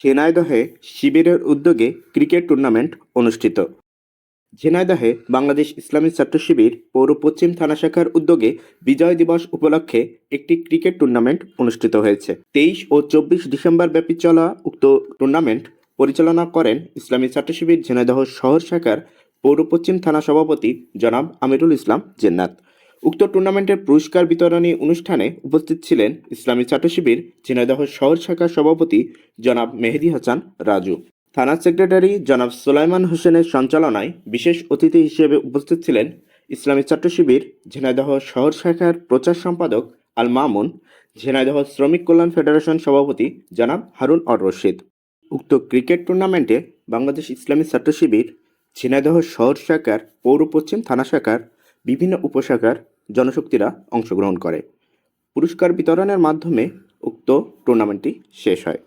ঝিনাইদহে শিবিরের উদ্যোগে cricket tournament অনুষ্ঠিত। ঝিনাইদহে বাংলাদেশ ইসলামী ছাত্র শিবির পৌর পশ্চিম থানা শাখার উদ্যোগে বিজয় দিবস উপলক্ষে একটি ক্রিকেট টুর্নামেন্ট অনুষ্ঠিত হয়েছে। তেইশ ও চব্বিশ ডিসেম্বর ব্যাপী চলা উক্ত টুর্নামেন্ট পরিচালনা করেন ইসলামী ছাত্র শিবির ঝিনাইদহ শহর শাখার পৌর পশ্চিম থানা সভাপতি জনাব আমিরুল ইসলাম জেন্নাত। উক্ত টুর্নামেন্টের পুরস্কার বিতরণী অনুষ্ঠানে উপস্থিত ছিলেন ইসলামী ছাত্র শিবির ঝিনাইদহ শহর শাখার সভাপতি জনাব মেহেদি হাসান রাজু। থানা সেক্রেটারি জনাব সুলাইমান হোসেনের সঞ্চালনায় বিশেষ অতিথি হিসেবে উপস্থিত ছিলেন ইসলামী ছাত্র শিবির ঝিনাইদহ শহর শাখার প্রচার সম্পাদক আল মামুন, ঝিনাইদহ শ্রমিক কল্যাণ ফেডারেশন সভাপতি জনাব হারুন অর রশিদ। উক্ত ক্রিকেট টুর্নামেন্টে বাংলাদেশ ইসলামী ছাত্র শিবির ঝিনাইদহ শহর শাখার পৌর পশ্চিম থানা শাখার বিভিন্ন উপশাখার জনশক্তিরা অংশগ্রহণ করে। পুরস্কার বিতরণের মাধ্যমে উক্ত টুর্নামেন্টটি শেষ হয়।